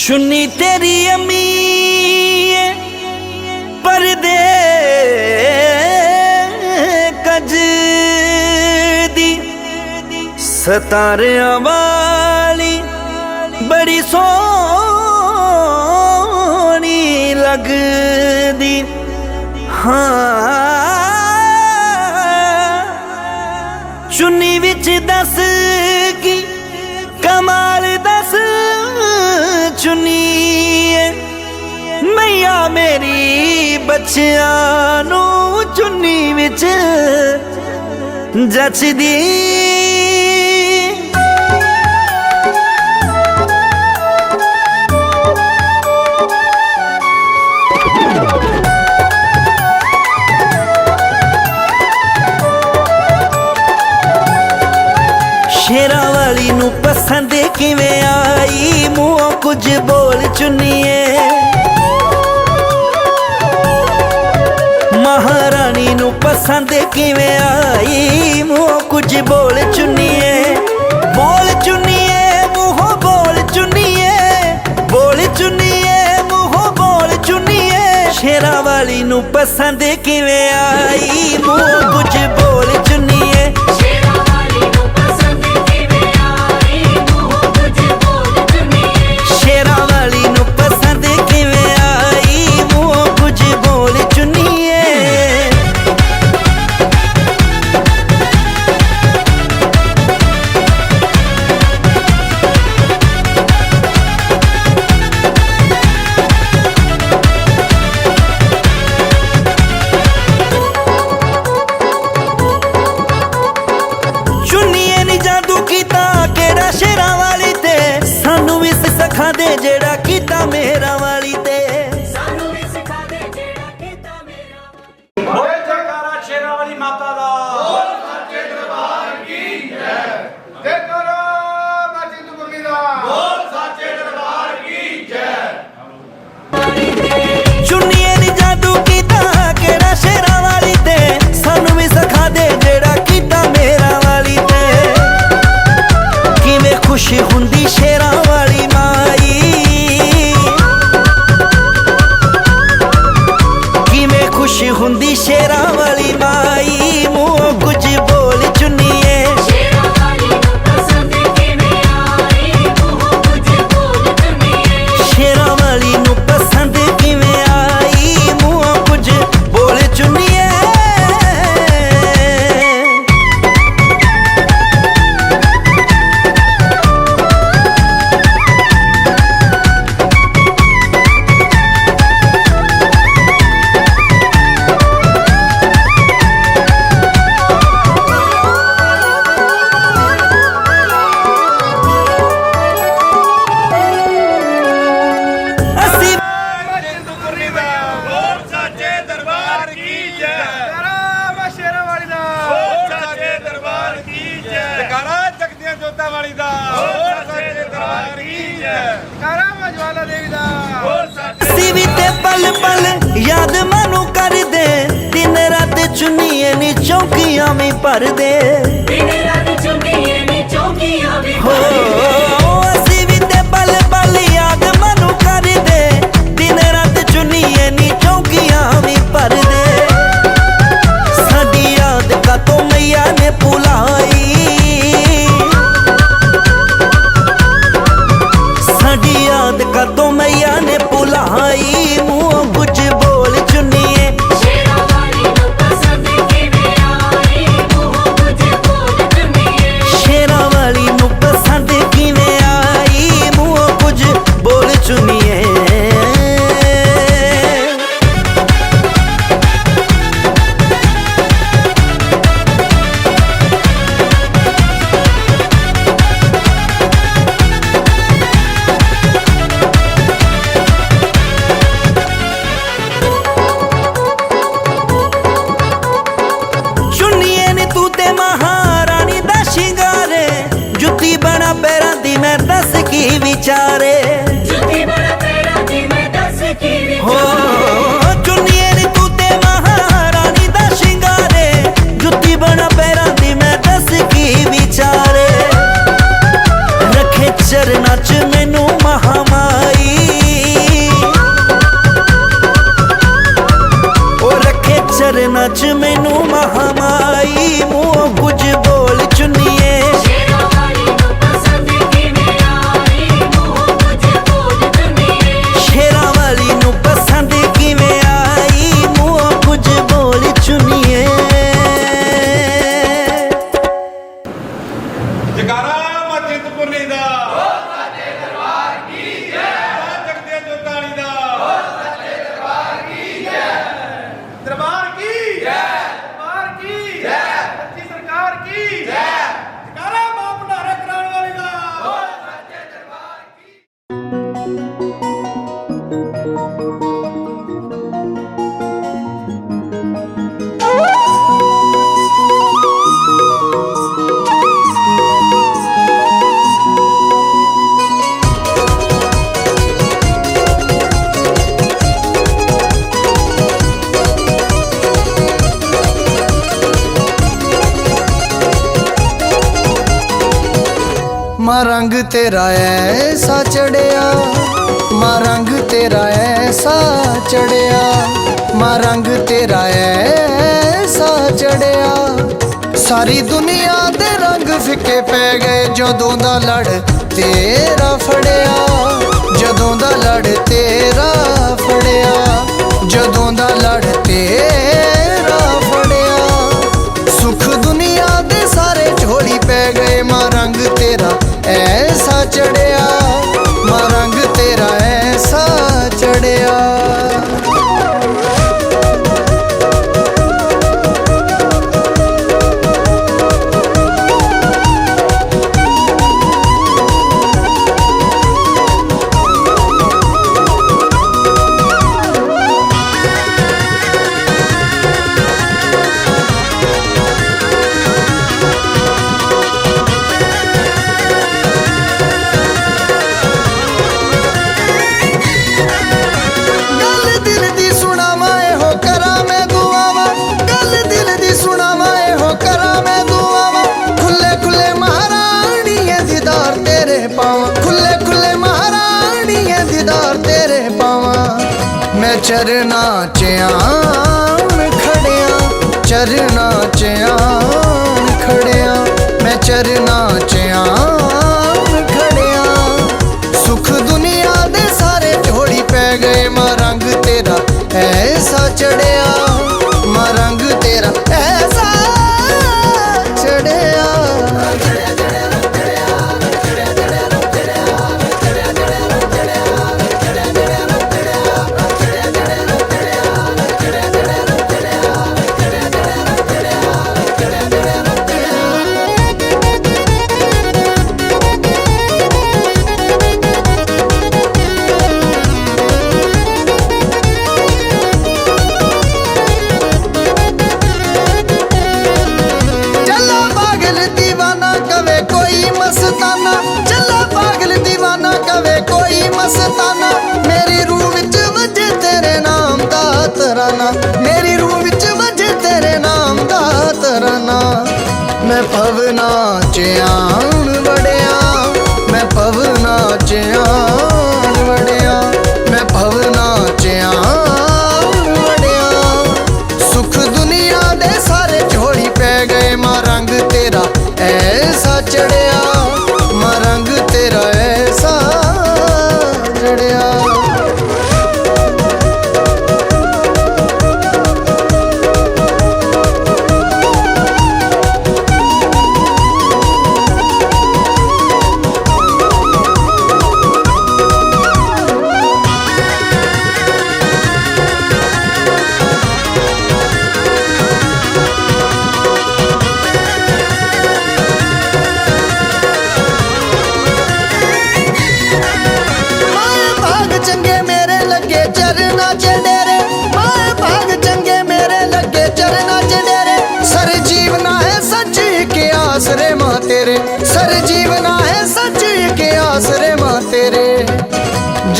ਸੁਣੀ ਤੇਰੀ ਅਮੀ ਪਰਦੇ ਕਜ ਦੀ। ਸਤਾਰਿਆਂ ਵਾਲੀ ਬੜੀ ਸੋਹਣੀ ਲੱਗਦੀ। ਹਾਂ ਚੁੰਨੀਏ। ਮਈਆ ਮੇਰੀ ਬੱਚਿਆਂ ਨੂੰ ਚੁੰਨੀ ਵਿੱਚ ਜੱਚਦੀ ਕੁਝ ਬੋਲ ਚੁੰਨੀਏ ਮਹਾਰਾਣੀ ਨੂੰ ਪਸੰਦ ਕਿਵੇਂ ਆਈ? ਮੂੰਹ ਕੁਝ ਬੋਲ ਚੁੰਨੀਏ ਬੋਲ ਚੁੰਨੀਏ ਮੂੰਹ ਬੋਲ ਚੁੰਨੀਏ ਬੋਲ ਚੁੰਨੀਏ ਮੂੰਹ ਬੋਲ ਚੁੰਨੀਏ ਸ਼ੇਰਾ ਵਾਲੀ ਨੂੰ ਪਸੰਦ ਕਿਵੇਂ ਆਈ? ਮੂੰਹ ਕੁਝ ਬੋਲ ਚੁੰਨੀ ਵਾਲਾ ਦੇਖਦਾ ਸੀਵੀ ਤੇ ਪਲ ਪਲ ਯਾਦ ਮਨੂੰ ਕਰਦੇ। ਦਿਨ ਰਾਤ ਚੁੰਨੀਏ ਨੀ ਚੌਕੀਆਂ ਵੀ ਭਰਦੇ। ਦਿਨ ਰਾਤ ਚੁੰਨੀਏ ਨੀ ਚੌਕੀਆਂ ਵੀ ਭਰਦੇ। ਭੁਲਾਈ। ਚ ਮੈਨੂੰ ਮਹਾ ਮਾਂ ਰੰਗ ਤੇਰਾ ਐਸਾ ਚੜਿਆ। ਮਾਂ ਰੰਗ ਤੇਰਾ ਐਸਾ ਚੜਿਆ। ਮਾਂ ਰੰਗ ਤੇਰਾ ਐਸਾ ਚੜਿਆ। ਸਾਰੀ ਦੁਨੀਆ ਦੇ ਰੰਗ ਫਿੱਕੇ ਪੈ ਗਏ ਜਦੋਂ ਦਾ ਲੜ ਤੇਰਾ ਫੜਿਆ। ਜਦੋਂ ਦਾ ਲੜ ਤੇਰਾ ਫੜਿਆ। ਜਦੋਂ ਦਾ ਲੜ ਤੇਰਾ ਰੰਗ ਤੇਰਾ ਐਸਾ ਚੜਿਆ ਮਾਂ ਰੰਗ ਤੇਰਾ ਐਸਾ ਚੜਿਆ। ਚ ਆਣ ਵੜਿਆ। ਮੈਂ ਭਵਨਾ ਚ ਆਣ ਵੜਿਆ। ਮੈਂ ਭਵਨਾ ਚ ਆਣ ਵੜਿਆ। ਸੁਖ ਦੁਨੀਆ ਦੇ ਸਾਰੇ ਝੋਲੀ ਪੈ ਗਏ, ਮਾਂ, ਰੰਗ ਤੇਰਾ ਐਸਾ ਚੜਿਆ।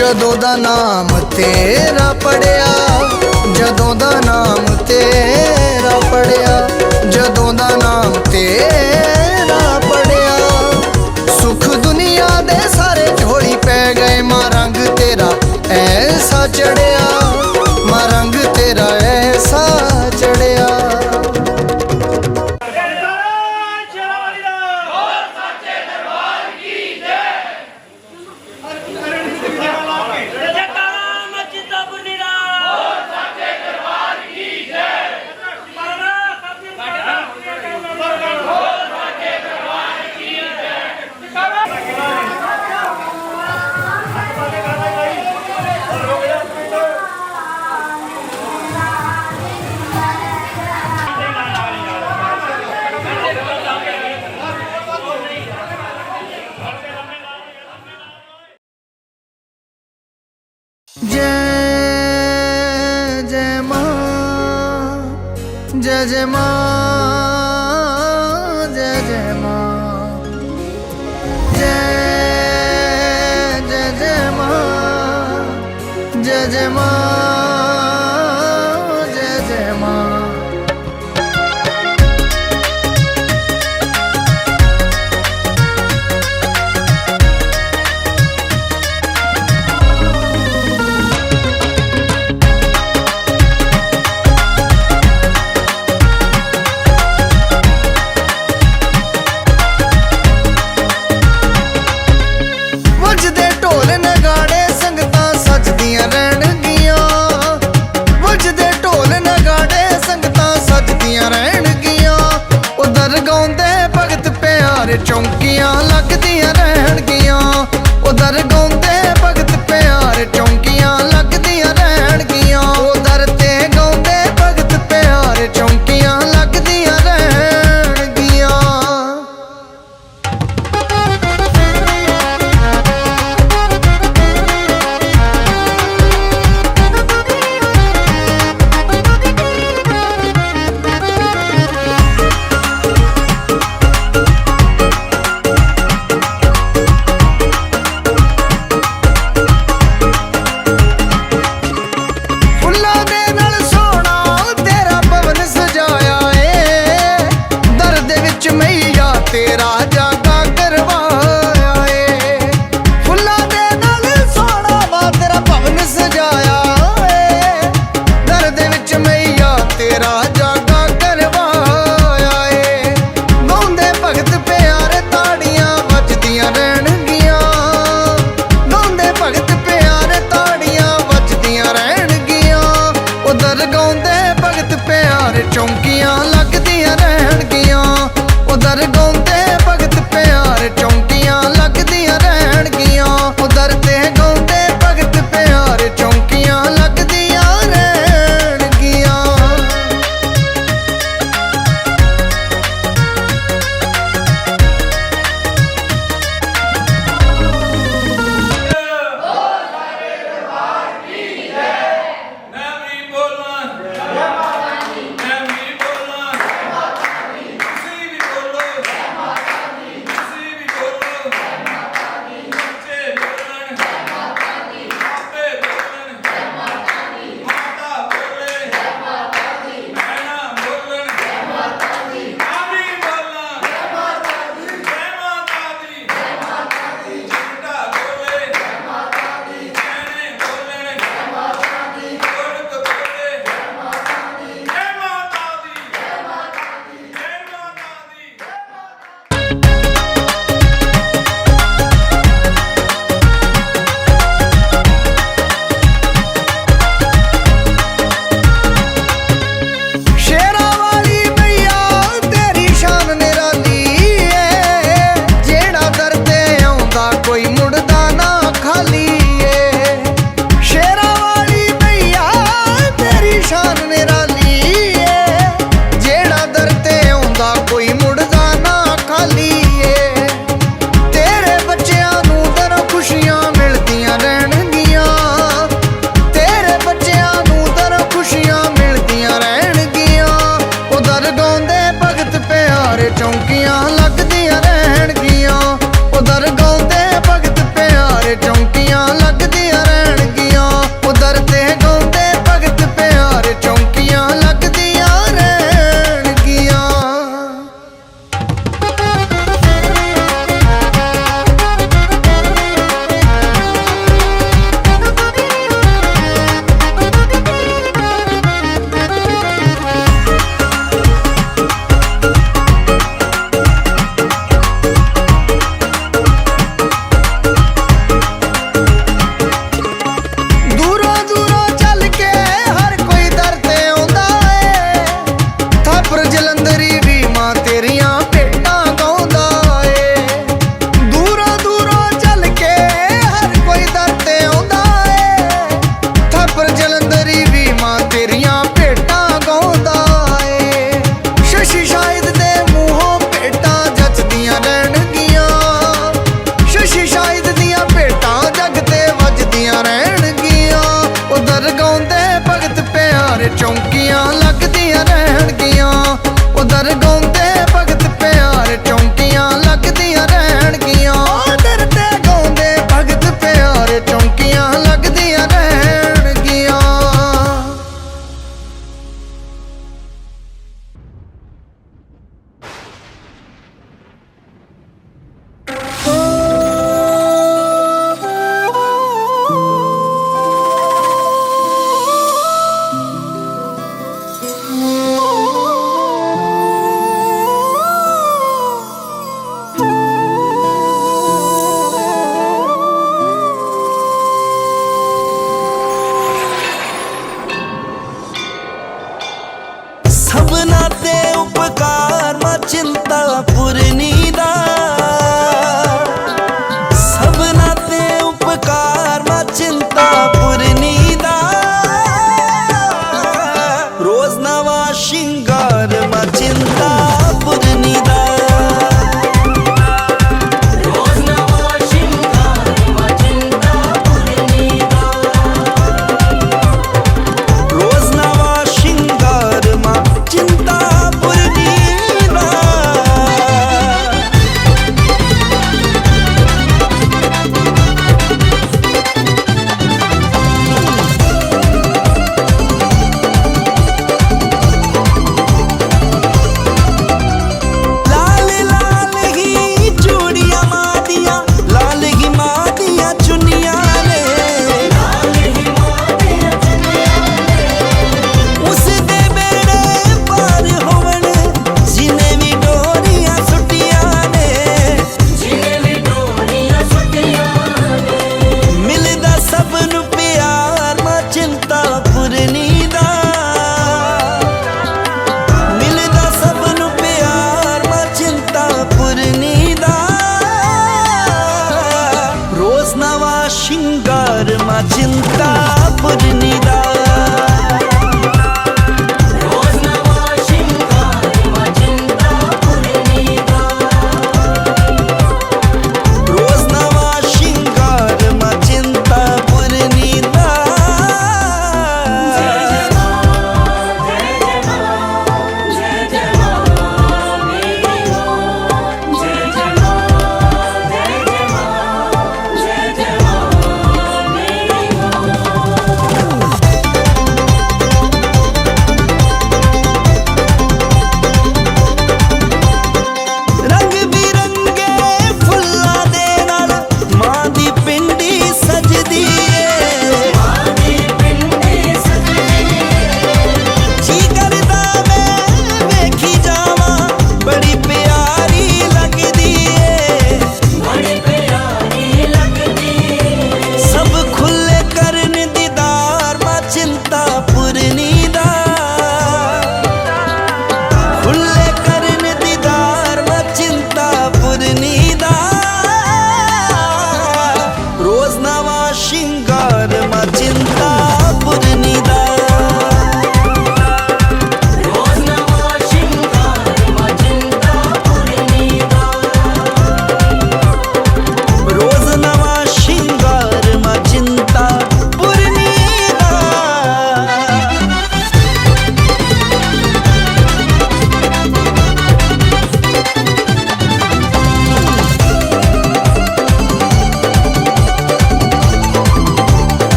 ਜਦੋਂ ਦਾ ਨਾਮ ਤੇਰਾ ਪੜਿਆ, ਜਦੋਂ ਦਾ ਨਾਮ ਤੇਰਾ ਪੜਿਆ, ਜਦੋਂ ਦਾ ਨਾਮ ਤੇਰਾ ਪੜਿਆ। ਸੁਖ ਦੁਨੀਆ ਦੇ ਸਾਰੇ ਝੋਲੀ ਪੈ ਗਏ, ਮਾਂ ਰੰਗ ਤੇਰਾ ਐਸਾ ਚੜਿਆ।